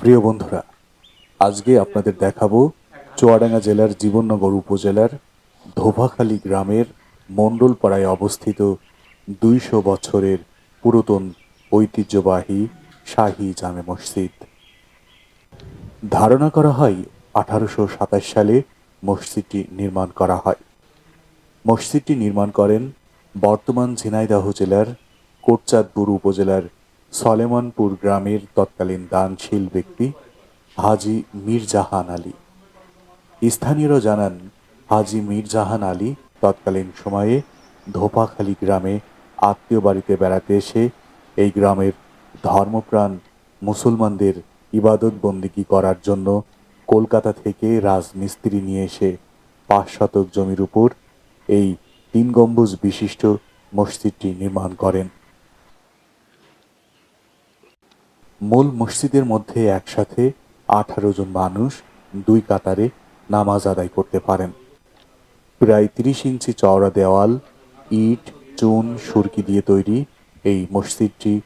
প্রিয় বন্ধুরা, আজকে আপনাদের দেখাবো চুয়াডাঙ্গা জেলার জীবননগর উপজেলার ধোভাখালী গ্রামের মণ্ডলপাড়ায় অবস্থিত দুইশো বছরের পুরাতন ঐতিহ্যবাহী শাহী জামে মসজিদ। ধারণা করা হয় আঠারোশো সাতাশ সালে মসজিদটি নির্মাণ করা হয়। মসজিদটি নির্মাণ করেন বর্তমান ঝিনাইদহ জেলার কোটচাঁদপুর উপজেলার সলেমানপুর গ্রামের তৎকালীন দানশীল ব্যক্তি হাজি মীরজাহান আলী। স্থানীয়রা জানান, হাজি মীরজাহান আলী তৎকালীন সময়ে ধোপাখালী গ্রামে আত্মীয় বাড়িতে বেড়াতে এসে এই গ্রামের ধর্মপ্রাণ মুসলমানদের ইবাদত বন্দিগি করার জন্য কলকাতা থেকে রাজমিস্ত্রি নিয়ে এসে পাঁচ শতক জমির উপর এই তিন গম্বুজ বিশিষ্ট মসজিদটি নির্মাণ করেন। মূল মসজিদের মধ্যে একসাথে আঠারো জন মানুষ দুই কাতারে নামাজ আদায় করতে পারেন। প্রায় তিরিশ ইঞ্চি চওড়া দেওয়াল, ইট, চুন, সুরকি দিয়ে তৈরি এই মসজিদটি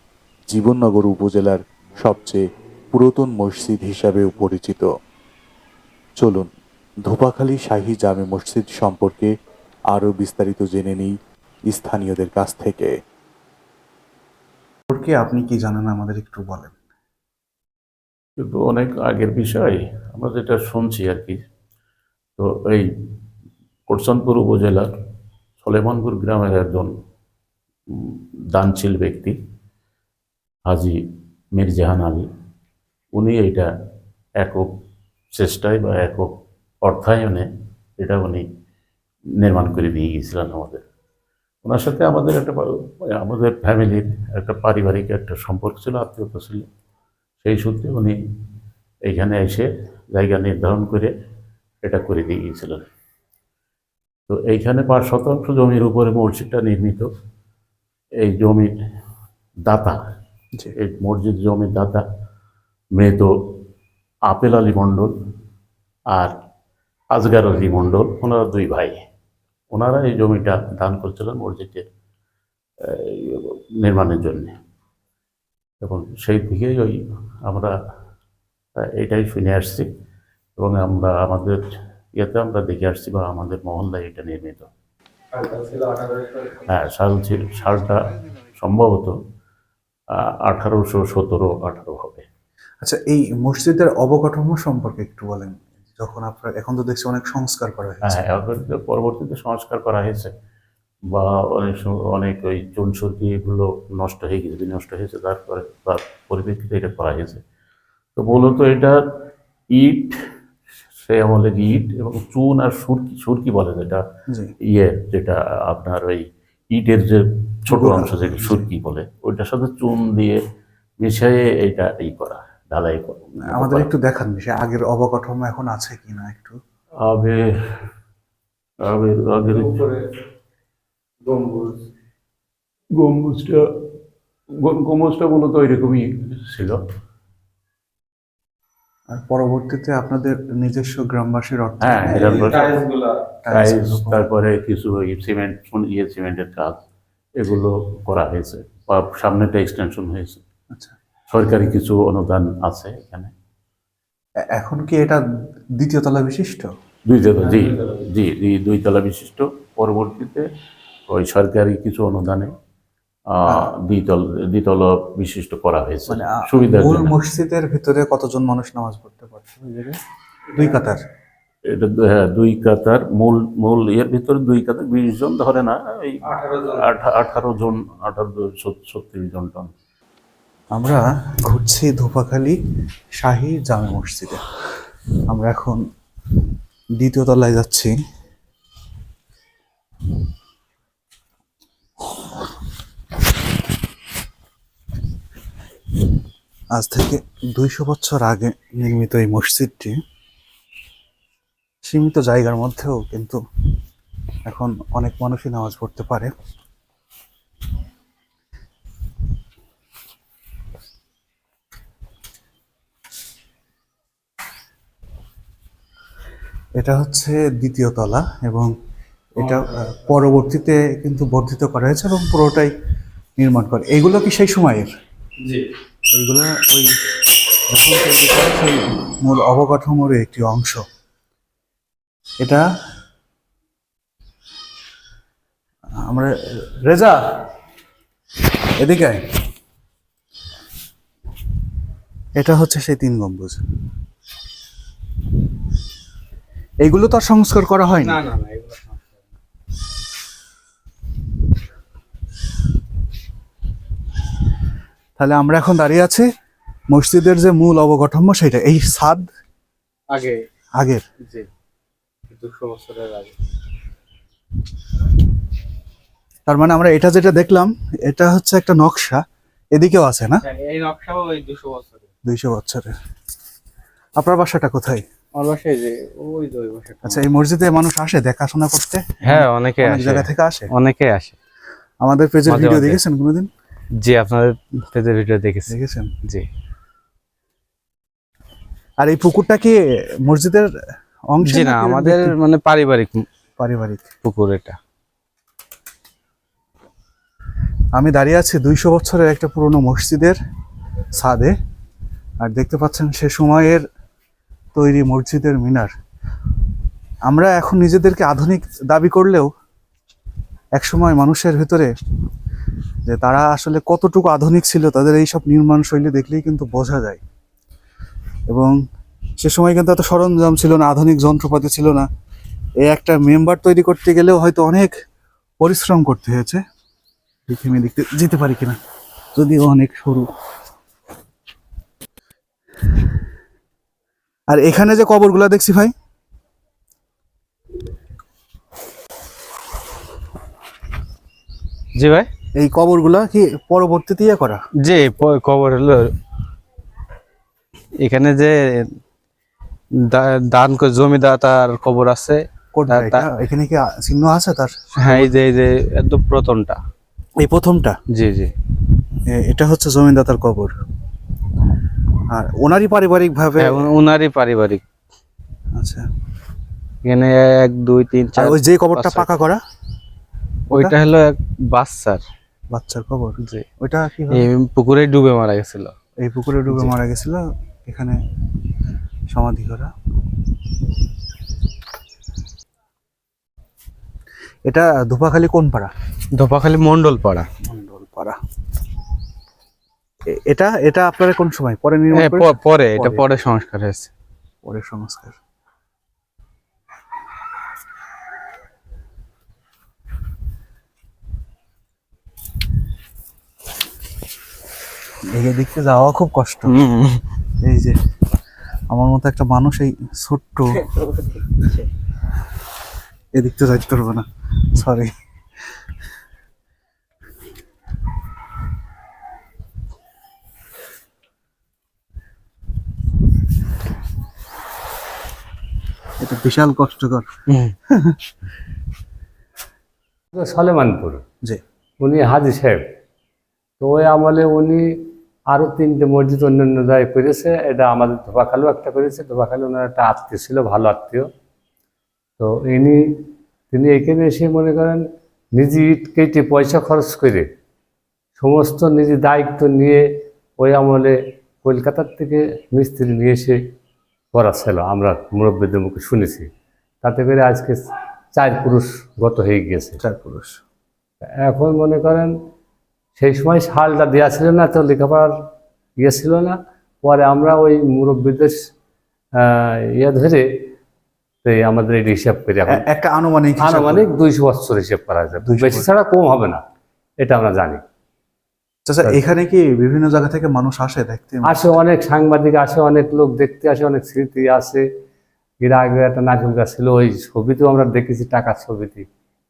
জীবননগর উপজেলার সবচেয়ে পুরাতন মসজিদ হিসাবেও পরিচিত। চলুন, ধোপাখালী শাহী জামে মসজিদ সম্পর্কে আরও বিস্তারিত জেনে নিই স্থানীয়দের কাছ থেকে। আপনি কি জানেন আমাদের একটু বলেন। কিন্তু অনেক আগের বিষয়, আমরা যেটা শুনছি আর কি, তো এই কোটসানপুর উপজেলার সলেমানপুর গ্রামের একজন দানশীল ব্যক্তি, হাজি মির্জাহান আলী, উনি এটা একক চেষ্টায় বা একক অর্থায়নে এটা উনি নির্মাণ করে দিয়ে গিয়েছিলেন আমাদের। ওনার সাথে আমাদের একটা আমাদের ফ্যামিলির একটা পারিবারিক একটা সম্পর্ক ছিল, আত্মীয়তা ছিল। সেই সূত্রে উনি এইখানে এসে জায়গা নির্ধারণ করে এটা করে দিয়ে গিয়েছিলেন তো এইখানে পাঁচ শতাংশ জমির উপরে মসজিদটা নির্মিত। এই জমির দাতা এই মসজিদ জমির দাতা মৃত আপেল আলী মণ্ডল আর আজগার আলী মণ্ডল ওনারা দুই ভাই। ওনারা এই জমিটা দান করছিলেন মসজিদের নির্মাণের জন্য। এবং সেই থেকেই ওই আমরা এটাই শুনে আসছি এবং আমরা আমাদের ইয়েতে আমরা দেখে আসছি বা আমাদের মহল্লায় এটা নির্মিত। হ্যাঁ সাল ছিল সালটা সম্ভবত আঠারোশো সতেরো আঠারো হবে। আচ্ছা এই মসজিদের অবকাঠামো সম্পর্কে একটু বলেন। যখন আপনার এখন তো দেখছি অনেক সংস্কার করা হয়েছে। হ্যাঁ পরবর্তীতে সংস্কার করা হয়েছে। বা অনেক সময় অনেক ওই চুনসুরকি এগুলো নষ্ট হয়ে গেছে বিনষ্ট হয়েছে তারপরে তার পরিপ্রেক্ষিতে এটা করা হয়েছে। তো মূলত এটা ইট সে আমলের ইট এবং চুন আর সুরকি সুরকি বলে যেটা ইয়ে যেটা আপনার ওই ইটের যে ছোট অংশ যেটা সুরকি বলে ওইটার সাথে চুন দিয়ে মিশিয়ে এটা ই করা ঢালাই করা। আমাদের একটু দেখান সে আগের অবকাঠামো এখন আছে কিনা একটু? আবে আবে আগের গম্বুজ। গম্বুজটা গম্বুজটা মূলত এরকমই ছিল। আর পরবর্তীতে আপনাদের নিজস্ব গ্রামবাসীর অর্থ হ্যাঁ তারপরে কিছু সিমেন্ট ইয়ে সিমেন্টের কাজ এগুলো করা হয়েছে বা সামনেটা এক্সটেনশন হয়েছে। আচ্ছা। সরকারি কিছু অনুদান আছে এখানে। এখন কি এটা দ্বিতীয় তলা বিশিষ্ট? দুই তলা জি জি জি দুই তলা বিশিষ্ট। পরবর্তীতে ওই সরকারি কিছু অনুদানে আহ, দ্বিতল দ্বিতল বিশিষ্ট করা হয়েছে মানে মূল মসজিদের ভিতরে কতজন মানুষ নামাজ পড়তে পারছে দুই কাতার। এটা হ্যাঁ দুই কাতার মূল মূল এর ভিতরে দুই কাতার বিশ জন ধরে না এই আঠারো জন। আঠারো জন আঠারো ছত্রিশ জন টন। আমরা ঘুরছি ধোপাখালী শাহী জামে মসজিদে। আমরা এখন দ্বিতীয় তলায় যাচ্ছি। আজ থেকে দুইশো বছর আগে নির্মিত এই মসজিদটি সীমিত জায়গার মধ্যেও কিন্তু এখন অনেক মানুষই নামাজ পড়তে পারে। এটা হচ্ছে দ্বিতীয় তলা এবং এটা পরবর্তীতে কিন্তু বর্ধিত করা হয়েছে এবং পুরোটাই নির্মাণ করে। এগুলো কি সেই সময়ের? ওইগুলো ওই যখন তৈরি করে সেই মূল অবকাঠামোর একটি অংশ। এটা আমরা রেজা এদিকে এটা হচ্ছে সেই তিন গম্বুজ। এইগুলো তো আর সংস্কার করা হয়নি? না না না এগুলো সমস্যা নেই। তাহলে আমরা এখন দাঁড়িয়ে আছি মসজিদের যে মূল অবকাঠামো সেটা এই সাদ আগে। আগের। জি দুশো বছরের আগে। তার মানে আমরা এটা যেটা দেখলাম এটা হচ্ছে একটা নকশা এদিকেও আছে না? হ্যাঁ, এই নকশাও ওই দুশো বছরের। দুইশো বছরের। আপনার বাসাটা কোথায়? আমার বাসায় যে ওই যে ওই বাসাটা। আচ্ছা এই মসজিদে মানুষ আসে দেখাশোনা করতে? হ্যাঁ অনেকে অনেক আসে। জায়গা থেকে আসে? অনেকে আসে। আমাদের পেজের ভিডিও দেখেছেন কোনোদিন? জি আপনাদের পেজের ভিডিও দেখেছি। দেখেছেন? জি। আর এই পুকুরটা কি মসজিদের অংশ জি না আমাদের মানে পারিবারিক পারিবারিক। পুকুর এটা। আমি দাঁড়িয়ে আছি দুইশো বছরের একটা পুরনো মসজিদের ছাদে আর দেখতে পাচ্ছেন সে সময়ের তৈরি মসজিদের মিনার। আমরা এখন নিজেদেরকে আধুনিক দাবি করলেও একসময় মানুষের ভিতরে যে তারা আসলে কতটুকু আধুনিক ছিল তাদের এই সব নির্মাণ শৈলী দেখলেই কিন্তু বোঝা যায়। এবং সে সময় কিন্তু এত সরঞ্জাম ছিল না, আধুনিক যন্ত্রপাতি ছিল না। এই একটা মেম্বার তৈরি করতে গেলেও হয়তো অনেক পরিশ্রম করতে হয়েছে। দেখি আমি দেখতে, যেতে পারি কিনা। যদিও অনেক সরু। আর এখানে যে কবরগুলা দেখছি ভাই। জি ভাই। এই কবরগুলা কি পরবর্তীতে ইয়ে করা? যে খবর হলো এখানে যে দান করে জমিদাতার খবর আছে? এখানে কি চিহ্ন আছে তার? হ্যাঁ এই যে এই যে একদম প্রথমটা। এই প্রথমটা? জি জি। এটা হচ্ছে জমিদাতার কবর। আর ওনারই পারিবারিক ভাবে হ্যাঁ উন- উনারই পারিবারিক। আচ্ছা। এখানে এক দুই তিন চার ওই যে কবরটা পাকা করা? ওইটা হলো এক বাচ্চার বাচ্চার কবর জি। ওইটা কি? এই পুকুরে ডুবে মারা গেছিল। এই পুকুরে ডুবে মারা গেছিল এখানে সমাধি করা। এটা ধোপাখালী কোন পাড়া? ধোপাখালী মন্ডল পাড়া। মন্ডল পাড়া। এটা এটা আপনারা কোন সময়? পরে নির্মাণ হ্যাঁ পরে এটা। পরে সংস্কার হয়েছে। পরে সংস্কার। এই দিকতে যাওয়া খুব কষ্ট। এই যে আমার মতো একটা মানুষ এই ছোট্ট এদিক তো যাইতে পারব না সরি এটা বিশাল কষ্টকর। সলেমানপুর। জি। উনি হাজি সাহেব। তো ওই আমলে উনি আরও তিনটে মসজিদ অন্যান্য জায়গায় করেছে এটা আমাদের ধোপাখালু একটা করেছে ধোপাখালু ওনার একটা আত্মীয় ছিল ভালো আত্মীয়। তো ইনি তিনি এখানে এসে মনে করেন নিজে ইট কেটে পয়সা খরচ করে সমস্ত নিজে দায়িত্ব নিয়ে ওই আমলে কলকাতার থেকে মিস্ত্রি নিয়ে এসে করা ছিল আমরা মুরব্বীদের মুখে শুনেছি। তাতে করে আজকে চার পুরুষ গত হয়ে গিয়েছে। চার পুরুষ। এখন মনে করেন সেই সময় শালটা দেওয়া ছিল না তো লেখাপড়ার ইয়ে ছিল না। পরে আমরা ওই মুরব্বীদের ইয়ে ধরে আমাদের এই হিসাব করি এখন। একটা আনুমানিক আনুমানিক দুইশো বছর হিসেব করা যায়। 200 বেশি ছাড়া কম হবে না এটা আমরা জানি। আচ্ছা এখানে কি বিভিন্ন জায়গা থেকে মানুষ আসে দেখতে? আসে অনেক সাংবাদিক আসে অনেক লোক দেখতে আসে অনেক স্মৃতি আসে। এর আগে একটা নারকেল গাছ ছিল ওই ছবিতেও আমরা দেখেছি টাকার ছবিতে।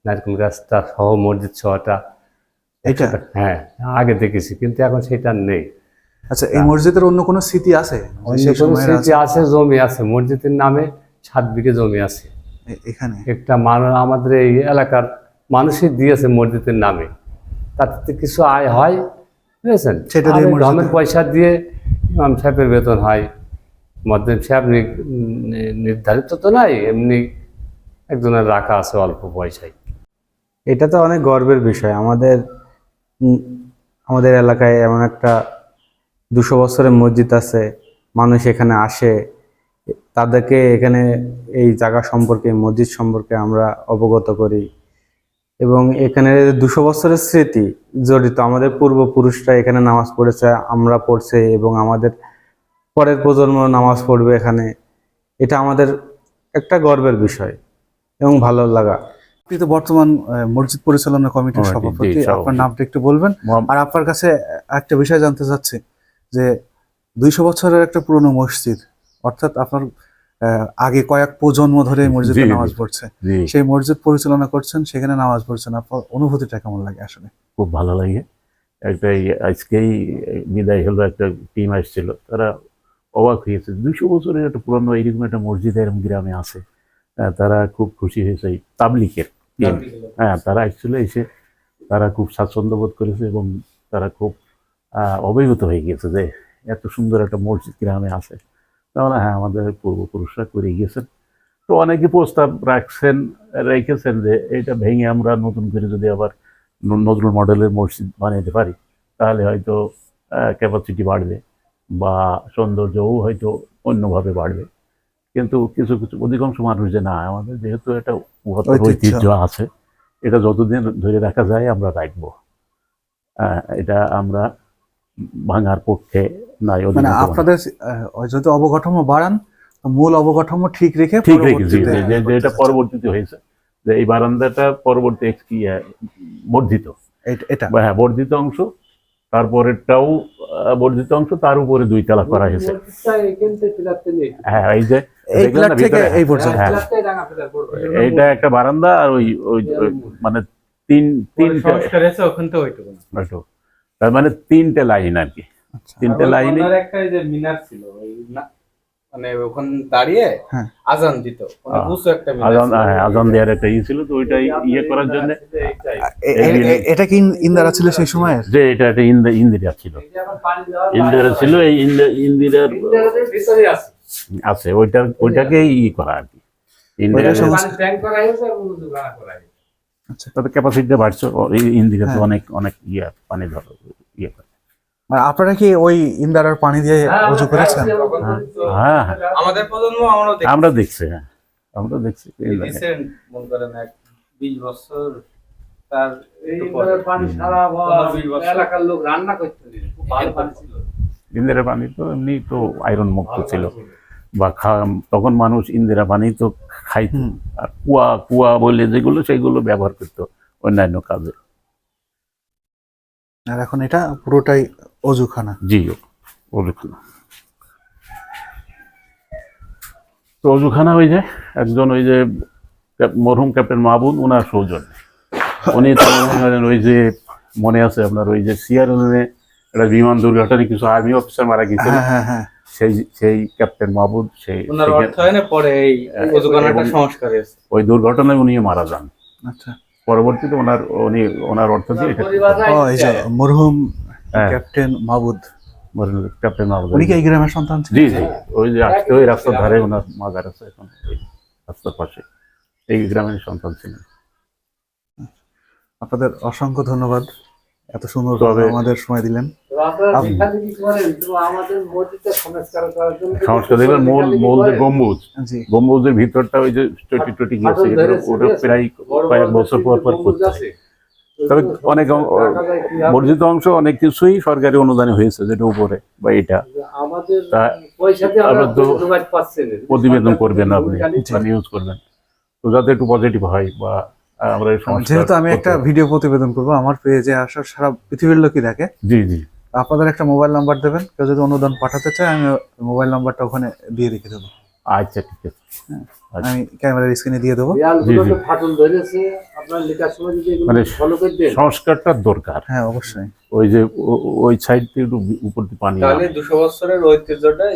নারকেল গাছটা সহ মসজিদ সহটা এটা? হ্যাঁ আগে দেখেছি কিন্তু এখন সেটা নেই। আচ্ছা এই মসজিদের অন্য কোনো স্মৃতি আছে? অন্য কোনো স্মৃতি আছে? জমি আছে। মসজিদের নামে সাত বিঘে জমি আছে? এখানে? একটা মানুষ আমাদের এই এলাকার মানুষই দিয়েছে মসজিদের নামে। তাতে কিছু আয় হয় বুঝেছেন? সেটা দিয়ে ধর্মের পয়সা দিয়ে ইমাম সাহেবের বেতন হয়। মদ্দিন সাহেব নির্ধারিত তো নাই এমনি একজনের রাখা আছে অল্প পয়সায়। এটা তো অনেক গর্বের বিষয়। আমাদের আমাদের এলাকায় এমন একটা দুশো বছরের মসজিদ আছে, মানুষ এখানে আসে। তাদেরকে এখানে এই জায়গা সম্পর্কে, মসজিদ সম্পর্কে আমরা অবগত করি। এবং এখানে দুশো বছরের স্মৃতি জড়িত। আমাদের পূর্বপুরুষরা এখানে নামাজ পড়েছে, আমরা পড়ছে এবং আমাদের পরের প্রজন্ম নামাজ পড়বে এখানে। এটা আমাদের একটা গর্বের বিষয় এবং ভালো লাগা। আপনি তো বর্তমান মসজিদ পরিচালনা কমিটির সভাপতি। আপনার নামটা একটু বলবেন। আর আপনার কাছে একটা বিষয় জানতে চাচ্ছি যে দুইশো বছরের একটা পুরনো মসজিদ অর্থাৎ আপনার আগে কয়েক প্রজন্ম ধরে মসজিদে। নামাজ পড়ছে সেই মসজিদ পরিচালনা করছেন সেখানে নামাজ পড়ছেন। আপনার অনুভূতিটা কেমন লাগে আসলে? খুব ভালো লাগে। একটা এই আজকেই বিদায় হলো একটা টিম আসছিল তারা অবাক হয়েছে দুশো বছরের একটা পুরনো এইরকম একটা মসজিদ এরকম গ্রামে আছে। তারা খুব খুশি হয়েছে এই তাবলিকের হ্যাঁ তারা অ্যাকচুয়ালি এসে তারা খুব স্বাচ্ছন্দ্য বোধ করেছে এবং তারা খুব অবগত হয়ে গেছে যে এত সুন্দর একটা মসজিদ গ্রামে আছে। তাহলে হ্যাঁ আমাদের পূর্বপুরুষরা করে গিয়েছেন। তো অনেকে প্রস্তাব রাখছেন রেখেছেন যে এটা ভেঙে আমরা নতুন করে যদি আবার নজরুল মডেলের মসজিদ বানাইতে পারি তাহলে হয়তো ক্যাপাসিটি বাড়বে বা সৌন্দর্যও হয়তো অন্যভাবে বাড়বে। কিন্তু কিছু কিছু অধিকাংশ মানুষ যে না আমাদের যেহেতু একটা ঐতিহ্য। আছে এটা যতদিন ধরে রাখা যায় আমরা রাখব। এটা আমরা ভাঙার পক্ষে নাই মানে আপনাদের যদি অবকাঠামো বাড়ান মূল অবকাঠামো ঠিক রেখে ঠিক রেখেছি পরবর্তীতে এটা হয়েছে। যে এই বারান্দাটা পরবর্তী কি, বর্ধিত। এটা- এটা। হ্যাঁ বর্ধিত অংশ তারপরেরটাও আহ, বর্ধিত অংশ তার উপরে দুই তলা করা হয়েছে। হ্যাঁ এই যে থেকে এই পর্যন্ত। হ্যাঁ এইটা একটা বারান্দা আর ওই মানে তিন তিনটে ওখান থেকে ওইটুকু। তার মানে তিনটে লাইন আর কি। আচ্ছা। তিনটে লাইনে ওনার একটা যে মিনার ছিল মানে ওখানে দাঁড়িয়ে হ্যাঁ। আজান দিত। অনেক আহ, উঁচু একটা আজান হ্যাঁ, আজান দেওয়ার একটা ইয়ে ছিল তো ওইটা ইয়ে করার জন্য এটা কি ইন- ইন্দারা ছিল সেই সময়ের? যে এটা একটা ইন্দ- ইন্দিরা ছিল। ইন্দিরা ছিল এই ইন্দ- ইন্দিরার ভিতরে আছে। আছে ওইটা ওইটাকে ই করা আর কি। তবে ক্যাপাসিটিটা বাড়ছে ইন্দিরা তো হ্যাঁ। অনেক অনেক ইয়ে পানি ধর ইয়ে করে। মানে আপনারা কি ওই ইন্দারার পানি দিয়ে হ্যাঁ, উজু করেছেন? হ্যাঁ হ্যাঁ আমাদের প্রজন্ম আমরা দেখছি হ্যাঁ। আমরা দেখছি। রিসেন্ট মনে করেন এক বিশ বছর তার এই একটু পরে। পানি সারা পনেরো বিশ বছর। এলাকার লোক রান্না করতে। দিত। খুব ভালো পানি ছিল। ইন্দিরা পানি তো এমনি তো আয়রন মুক্ত ছিল। বা খা- তখন মানুষ ইন্দিরা পানি তো খাইতো। আর কুয়া কুয়া বলে যেগুলো সেগুলো ব্যবহার করতো অন্যান্য কাজে। আর এখন এটা পুরোটাই অজুখানা। জি অজুখানা। তো অজুখানা ওই যে একজন ওই যে মরহুম ক্যাপ্টেন মাহবুব ওনার সৌজন্য উনি ওই যে মনে আছে আপনার ওই যে সিয়ারনে একটা বিমান দুর্ঘটনায় কিছু আর্মি অফিসার মারা হ্যাঁ। সেই সেই ক্যাপ্টেন মাহবুব সেই পরে এই ওই দুর্ঘটনায় উনি মারা যান। আচ্ছা। পরবর্তীতে ওনার উনি ওনার অর্থ দিয়ে এটা ও এই যে মরহুম হ্যাঁ। ক্যাপ্টেন মাহবুদ। ক্যাপ্টেন মাহবুব উনি কি এই গ্রামের সন্তান ছিলেন? জি জি। ওই যে আজকে ওই রাস্তার ধারে ওনার মাজার আছে এখন ওই রাস্তার পাশে। এই গ্রামের সন্তান ছিলেন। আপনাদের অসংখ্য ধন্যবাদ। এত সুন্দর তবে- আমাদের সময় দিলেন। সংস্কার মূল মূল যে গম্বুজ। গম্বুজের ভিতরটা ওই যে টটি টটি গিয়েছে ওটা প্রায় কয়েক বছর পর পর আছে। তবে অনেক? বর্ধিত অংশ অনেক কিছুই সরকারি অনুদানে হয়েছে যেটা উপরে বা এটা। তা-। প্রতিবেদন করবেন আপনি নিউজ করবেন। তো যাতে একটু পজিটিভ হয় বা আমরা এই সংস্কার যেহেতু আমি একটা ভিডিও প্রতিবেদন করব আমার পেজে আসা সারা পৃথিবীর লোকই দেখে। জি জি। আপনাদের একটা মোবাইল নাম্বার দেবেন কেউ যদি অনুদান পাঠাতে চায় আমি মোবাইল নাম্বারটা ওখানে দিয়ে রেখে দেবো। আচ্ছা ঠিক আছে। আচ্ছা। আমি ক্যামেরার স্ক্রিনে দিয়ে দেবো। মানে ফলো করে দেন। সংস্কারটা দরকার। হ্যাঁ অবশ্যই। ওই যে ওই সাইড থেকে একটু উপর দিয়ে পানি তাহলে নামে। দুশো বছরের ঐতিহ্যটা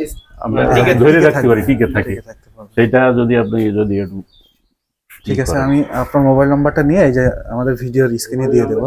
আমরা হ্যাঁ, ধরে রাখতে পারি। টিকে থাকে। থাকতে সেটা যদি আপনি যদি একটু ঠিক আছে আমি আপনার মোবাইল নাম্বারটা নিয়ে এই যে আমাদের ভিডিওর স্ক্রিনে দিয়ে দেবো।